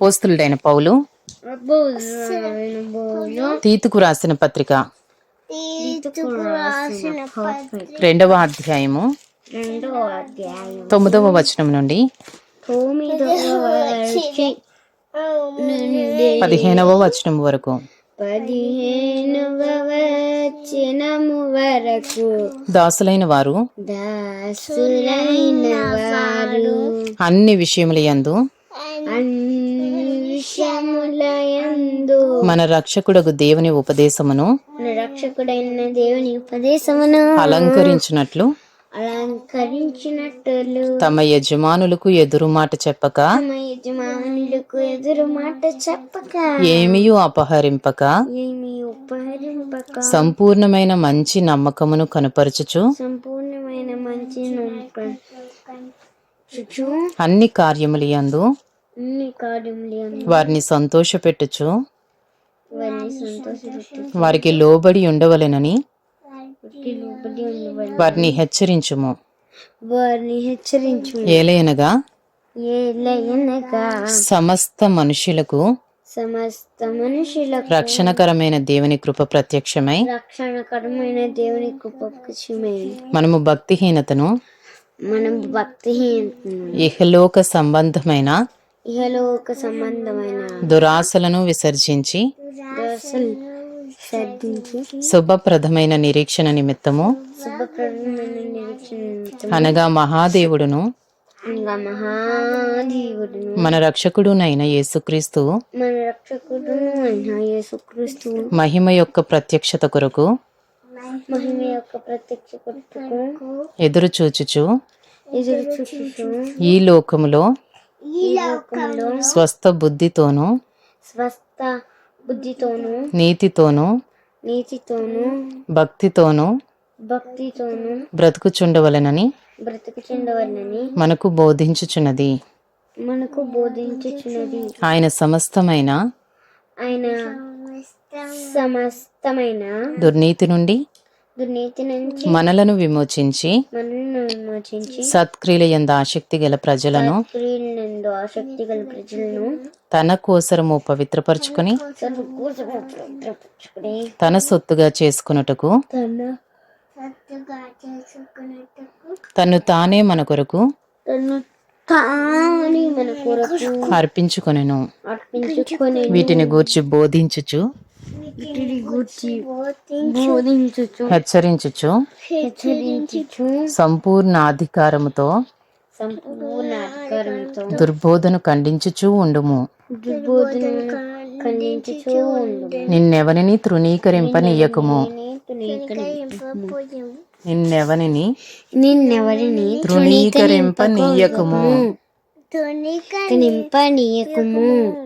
పోస్తులుడైన పౌలు. తీతుకు రాసిన పత్రిక. రెండవ అధ్యాయము. తొమ్మిదవ వచనం నుండి పదిహేనవ వచనం వరకు. వచనము వరకు. దాసులైన వారు దాసులైన వారు. అన్ని విషయముల యందు అన్ని విషయములయందు మన రక్షకుడగు దేవుని ఉపదేశమును మన రక్షకుడైన దేవుని ఉపదేశమును అలంకరించినట్లు అలంకరించినట్లు. తమ యజమానులకు ఎదురు మాట చెప్పక తమ యజమానులకు ఎదురు మాట చెప్పక ఏమీయూ అపహరింపక ఏమి ఉపహరింపక సంపూర్ణమైన మంచి నమ్మకమును కనుపరచుచు సంపూర్ణమైన మంచి నమ్మకం అన్ని కార్యముల యందు అన్ని కార్యములు వారిని సంతోషపెట్టుచు వారికి లోబడి ఉండవలెనని వారిని హెచ్చరించుము. వారిని హెచ్చరించు ఏలయనగా ఏలయనగా సమస్త మనుషులకు సమస్త మనుషులకు రక్షణకరమైన దేవుని కృప ప్రత్యక్షమై రక్షణకరమైన దేవుని కృపక్షమే మనము భక్తిహీనతను మనం భక్తిహీనతను ఇహలోక సంబంధమైన ఇహలోక సంబంధమైన దురాశలను విసర్జించి శుభప్రదమైన నిరీక్షణ నిమిత్తము అనగా మహాదేవుడును మన రక్షకుడునైన యేసుక్రీస్తు మన యేసుక్రీస్తు మహిమ యొక్క ప్రత్యక్షత కొరకు మహిమ యొక్క ప్రత్యక్ష ఎదురు చూచుచు ఎదురు చూచుచు ఈ లోకములో ఈ లోకంలో స్వస్థ బుద్ధితోనూ స్వస్థ బుద్ధితోను నీతితోనూ నీతితోను భక్తితోనూ భక్తితోను బ్రతుకుచుండవలెనని బ్రతుకుచుండవలనని మనకు బోధించుచున్నది. మనకు బోధించుచున్నది. ఆయన సమస్తమైన ఆయన సమస్తమైన దుర్నీతి నుండి దుర్నీతి నుంచి మనలను విమోచించి మనల్ని విమోచించి సత్క్రియల యందు ఆసక్తి గల ప్రజలను క్రియలందు ఆసక్తి గల ప్రజలను తన కోసరము పవిత్రపరచుకొని తన సొత్తుగా చేసుకున్నటకు తన తను తానే మన కొరకు తను తాని మన కొరకు అర్పించుకొనెను. అర్పించుకొని వీటిని గూర్చి బోధించుచు బోధించుచు. హెచ్చరించుచు. హెచ్చరించుచు. సంపూర్ణ అధికారముతో సంపూర్ణ దుర్బోధను ఖండించుచూ ఉండుము. దుర్బోధన ఖండించుచు ఉండు నిన్నెవరిని తృణీకరింపనీయకుము. నిన్నెవరిని నిన్నెవరిని తృణీకరింపనీయకుము. నింపనీయకుము